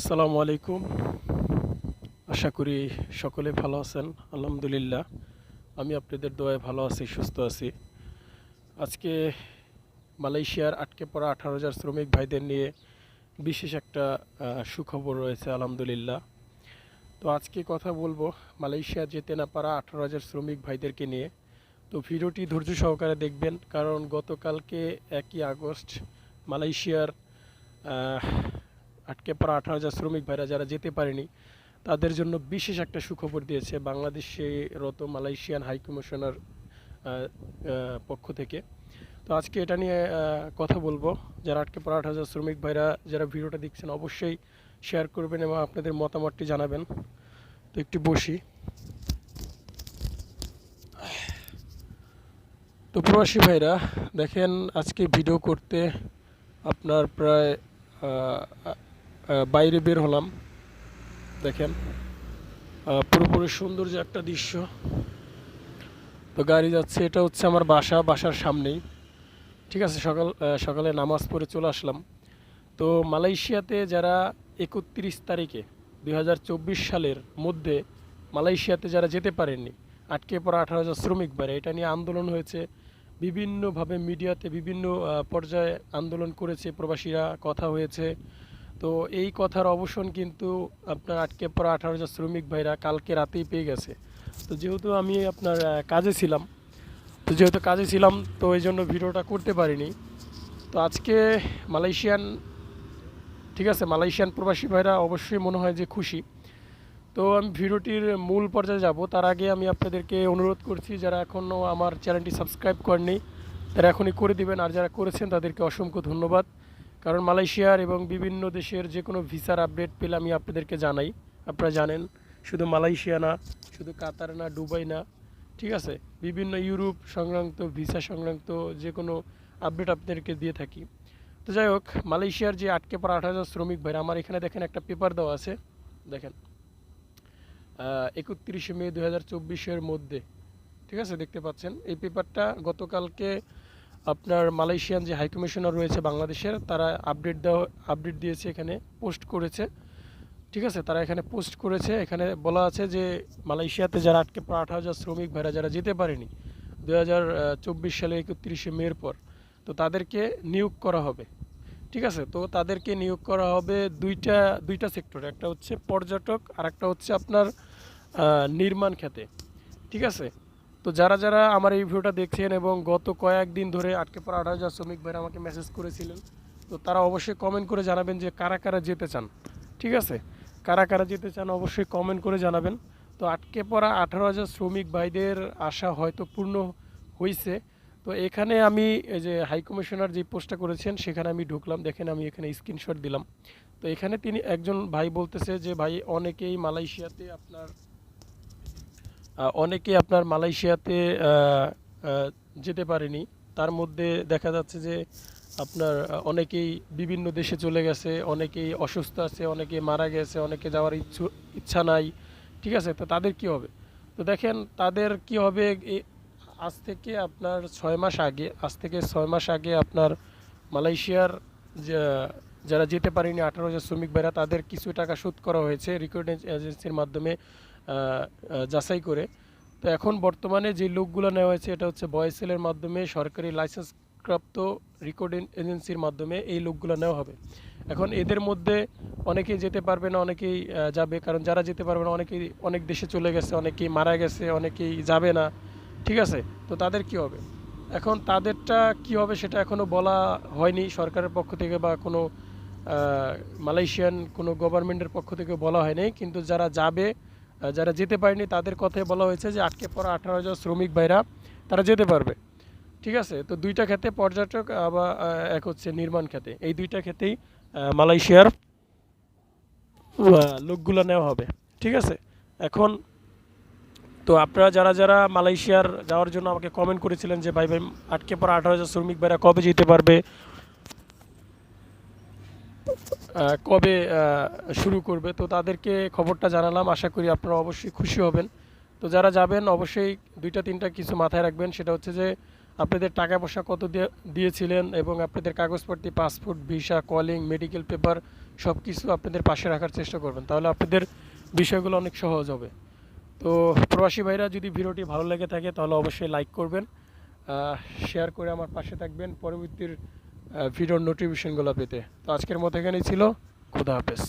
আসসালামু আলাইকুম। আশা করি সকলে ভালো আছেন, আলহামদুলিল্লাহ। আমি আপনাদের দোয়ায় ভালো আছি, সুস্থ আছি। আজকে মালয়েশিয়ার আটকে পড়া আঠারো হাজার শ্রমিক ভাইদের নিয়ে বিশেষ একটা সুখবর রয়েছে, আলহামদুলিল্লাহ। তো আজকে কথা বলব মালয়েশিয়া যেতে না পারা আঠারো হাজার শ্রমিক ভাইদেরকে নিয়ে। তো ভিডিওটি ধৈর্য সহকারে দেখবেন, কারণ গতকালকে একই আগস্ট মালয়েশিয়ার আটকে পড়া আঠারো হাজার শ্রমিক ভাইরা যারা যেতে পারেনি, তাদের জন্য বিশেষ একটা সুখবর দিয়েছে বাংলাদেশে রত মালয়েশিয়ান হাই কমিশনার পক্ষ থেকে। তো আজকে এটা নিয়ে কথা বলব। যারা আটকে পড়া আট হাজার শ্রমিক ভাইরা যারা ভিডিওটা দেখছেন, অবশ্যই শেয়ার করবেন এবং আপনাদের মতামতটি জানাবেন। তো একটু বসি। তো প্রবাসী ভাইরা, দেখেন আজকে ভিডিও করতে আপনার প্রায় বাইরে বের হলাম। দেখেন পুরোপুরি সৌন্দর্য একটা দৃশ্য। তো গাড়ি যাচ্ছে, এটা হচ্ছে আমার বাসা, বাসার সামনেই। ঠিক আছে, সকাল সকালে নামাজ পড়ে চলে আসলাম। তো মালয়েশিয়াতে যারা একত্রিশ তারিখে দুই হাজার চব্বিশ সালের মধ্যে মালয়েশিয়াতে যারা যেতে পারেননি, আটকে পড়া আঠারো হাজার শ্রমিক বাইরে, এটা নিয়ে আন্দোলন হয়েছে। বিভিন্নভাবে মিডিয়াতে বিভিন্ন পর্যায়ে আন্দোলন করেছে, প্রবাসীরা, কথা হয়েছে। তো এই কথার অবসান কিন্তু আপনার আটকে পড়া আঠারো হাজার শ্রমিক ভাইরা কালকে রাতেই পেয়ে গেছে। তো যেহেতু আমি আপনার কাজে ছিলাম, তো যেহেতু কাজে ছিলাম, তো এই জন্য ভিডিওটা করতে পারিনি। তো আজকে মালয়েশিয়ান, ঠিক আছে, মালয়েশিয়ান প্রবাসী ভাইরা অবশ্যই মনে হয় যে খুশি। তো আমি ভিডিওটির মূল পর্যায়ে যাব। তার আগে আমি আপনাদেরকে অনুরোধ করছি, যারা এখনও আমার চ্যানেলটি সাবস্ক্রাইব করেনি তারা এখনই করে দিবেন। আর যারা করেছেন, তাদেরকে অসংখ্য ধন্যবাদ। কারণ মালয়েশিয়ার এবং বিভিন্ন দেশের যে কোনো ভিসার আপডেট পেলে আমি আপনাদেরকে জানাই। আপনারা জানেন, শুধু মালয়েশিয়া না, শুধু কাতার না, দুবাই না, ঠিক আছে? বিভিন্ন ইউরোপ সংক্রান্ত, ভিসা সংক্রান্ত যে কোনো আপডেট আপনাদেরকে দিয়ে থাকি। তো যাই হোক, মালয়েশিয়ার যে আটকে পড়া আট হাজার শ্রমিক ভাইরা, আমার এখানে দেখেন একটা পেপার দেওয়া আছে। দেখেন। একত্রিশে মে দু হাজার মধ্যে, ঠিক আছে? দেখতে পাচ্ছেন? এই পেপারটা গতকালকে আপনার মালয়েশিয়ান যে হাইকমিশনার রয়েছে বাংলাদেশের, তারা আপডেট দেওয়া আপডেট দিয়েছে এখানে পোস্ট করেছে। ঠিক আছে? তারা এখানে পোস্ট করেছে। এখানে বলা আছে যে মালয়েশিয়াতে যারা আটকে পড়া আট হাজার শ্রমিক ভাইরা যারা যেতে পারেনি দু হাজার চব্বিশ সালে একত্রিশে মের পর, তো তাদেরকে নিয়োগ করা হবে। ঠিক আছে? তো তাদেরকে নিয়োগ করা হবে দুইটা দুইটা সেক্টরে একটা হচ্ছে পর্যটক আর একটা হচ্ছে আপনার নির্মাণ খাতে। ঠিক আছে? তো যারা যারা আমার এই ভিডিওটা দেখছেন এবং গত কয়েকদিন ধরে আটকে পড়া আট হাজার শ্রমিক ভাইরা আমাকে মেসেজ করেছিলেন, তো তারা অবশ্যই কমেন্ট করে জানাবেন যে কারা কারা যেতে চান, ঠিক আছে? কারা কারা যেতে চান অবশ্যই কমেন্ট করে জানাবেন। তো আটকে পড়া আঠারো হাজার শ্রমিক ভাইদের আশা হয়তো পূর্ণ হয়েছে তো এখানে আমি এই যে হাই কমিশনার যে পোস্টটা করেছেন, সেখানে আমি ঢুকলাম। দেখেন আমি এখানে স্ক্রিনশট দিলাম। তো এখানে তিনি একজন ভাই বলতেছে যে, ভাই, অনেকেই মালয়েশিয়াতে আপনার আহ, অনেকেই আপনার মালয়েশিয়াতে যেতে পারেনি। তার মধ্যে দেখা যাচ্ছে যে আপনার অনেকেই বিভিন্ন দেশে চলে গেছে অনেকেই অসুস্থ আছে অনেকে মারা গেছে অনেকে যাওয়ার ইচ্ছু ইচ্ছা নাই। ঠিক আছে? তো তাদের কি হবে? তো দেখেন তাদের কি হবে? আজ থেকে আপনার ছয় মাস আগে আজ থেকে ছয় মাস আগে আপনার মালয়েশিয়ার যারা যেতে পারেনি আঠারো হাজার শ্রমিক ভাইরা তাদের কিছু টাকা শোধ করা হয়েছে রিক্রুটমেন্ট এজেন্সির মাধ্যমে। যাচাই করে। তো এখন বর্তমানে যে লোকগুলো নেওয়া হয়েছে, এটা হচ্ছে বয়েসেলের মাধ্যমে, সরকারি লাইসেন্সপ্রাপ্ত রিক্রুটিং এজেন্সির মাধ্যমে এই লোকগুলো নেওয়া হবে। এখন এদের মধ্যে অনেকেই যেতে পারবে না, অনেকেই যাবে। কারণ যারা যেতে পারবে না, অনেকেই অনেক দেশে চলে গেছে, অনেকেই মারা গেছে, অনেকেই যাবে না। ঠিক আছে? তো তাদের কি হবে? এখন তাদেরটা কি হবে সেটা এখনও বলা হয়নি সরকারের পক্ষ থেকে বা কোনো মালয়েশিয়ান কোনো গভর্নমেন্টের পক্ষ থেকে বলা হয়নি। কিন্তু যারা যাবে যারা যেতে পারেনি তাদের কথাই বলা হয়েছে যে আটকে পড়া আঠারো হাজার শ্রমিক ভাইরা তারা যেতে পারবে। ঠিক আছে? তো দুইটা ক্ষেত্রে পর্যটক আহ, এক হচ্ছে নির্মাণ খাতে। এই দুইটা ক্ষেত্রেই মালয়েশিয়ার লোকগুলো নেওয়া হবে। ঠিক আছে? এখন তো আপনারা যারা যারা মালয়েশিয়ার যাওয়ার জন্য আমাকে কমেন্ট করেছিলেন যে ভাই ভাই আটকে পড়া আঠারো হাজার শ্রমিক ভাইরা কবে যেতে পারবে? কবে শুরু করবে? তো তাদেরকে খবরটা জানালাম। আশা করি আপনারা অবশ্যই খুশি হবেন। তো যারা যাবেন, অবশ্যই দুইটা, তিনটা কিছু মাথায় রাখবেন। সেটা হচ্ছে যে, আপনাদের টাকা পয়সা কত দিয়ে- দিয়েছিলেন এবং আপনাদের কাগজপত্র, passport, visa, calling, medical paper সব কিছু আপনাদের পাশে রাখার চেষ্টা করবেন। তাহলে আপনাদের বিষয়গুলো অনেক সহজ হবে। তো প্রবাসী ভাইরা, যদি ভিডিওটি ভালো লেগে থাকে, তাহলে অবশ্যই লাইক করবেন শেয়ার করে আমার পাশে থাকবেন। পরবর্তীর ভিডিওর নোটিফিকেশনগুলো পেতে। তো আজকের মতো এখানেই ছিল। খুদা হাফেজ।